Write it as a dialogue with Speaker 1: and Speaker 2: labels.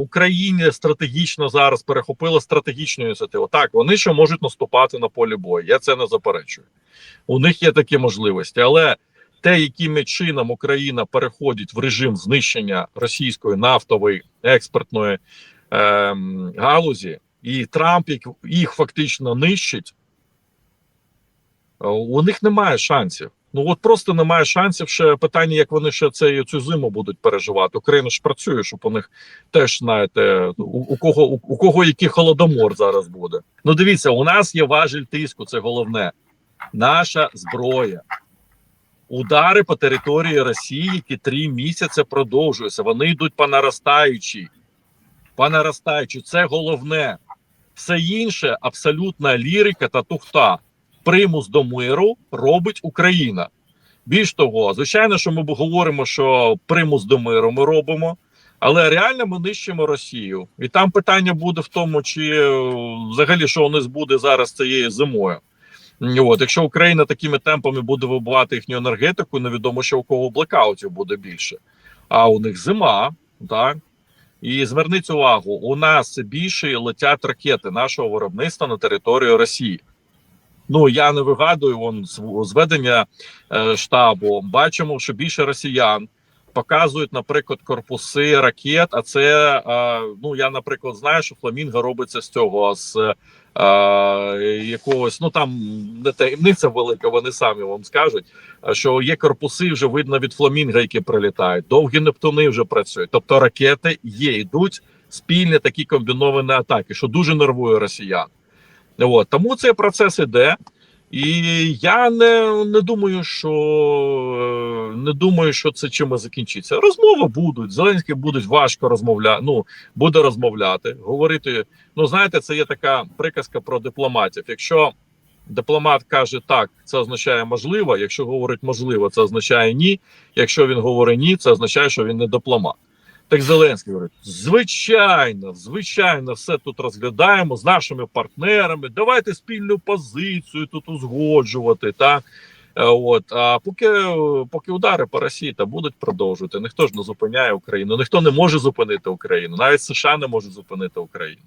Speaker 1: Україні стратегічно зараз перехопила стратегічну ініціативу. Так, вони ще можуть наступати на полі бою. Я це не заперечую. У них є такі можливості, але те, яким чином Україна переходить в режим знищення російської нафтової експортної ем, галузі, і Трамп їх- їх фактично нищить, е, у них немає шансів. Ну от просто немає шансів. Ще питання, як вони ще цей цю зиму будуть переживати. Україна ж працює, щоб у них теж знаєте, у, у кого у, у кого який холодомор зараз буде. Ну дивіться, у нас є важіль тиску. Це головне. Наша зброя. Удари по території Росії, які три місяці продовжуються. Вони йдуть по наростаючій. По наростаючій. Це головне. Все інше абсолютна лірика та тухта. Примус до миру робить Україна. Більш того, звичайно, що ми говоримо, що примус до миру ми робимо, але реально ми нищимо Росію. І там питання буде в тому, чи е, взагалі що у нас буде зараз цією зимою. От, якщо Україна такими темпами буде вибивати їхню енергетику, невідомо, що у кого блекаутів буде більше. А у них зима, так. І зверніть увагу, у нас більше летять ракети нашого виробництва на територію Росії. Ну я не вигадую вон зведення е, штабу. Бачимо, що більше росіян показують, наприклад, корпуси ракет. А це е, ну я, наприклад, знаю, що фламінго робиться з цього з е, якогось. Ну там не таємниця велика. Вони самі вам скажуть, що є корпуси, вже видно від фламінга, які прилітають. Довгі нептуни вже працюють. Тобто ракети є, йдуть спільні такі комбіновані атаки, що дуже нервує росіян. От тому цей процес іде. І я не, не думаю, що е, не думаю, що це чимось закінчиться. Розмови будуть. Зеленський будуть важко розмовляти. Ну буде розмовляти, говорити. Ну знаєте, це є така приказка про дипломатів. Якщо дипломат каже так, це означає можливо. Якщо говорить можливо, це означає ні. Якщо він говорить ні, це означає, що він не дипломат. Так Зеленський говорить: звичайно, звичайно, все тут розглядаємо з нашими партнерами. Давайте спільну позицію тут узгоджувати. Та Е, от а поки, поки удари по Росії та будуть продовжувати, ніхто ж не зупиняє Україну, ніхто не може зупинити Україну, навіть США не може зупинити Україну.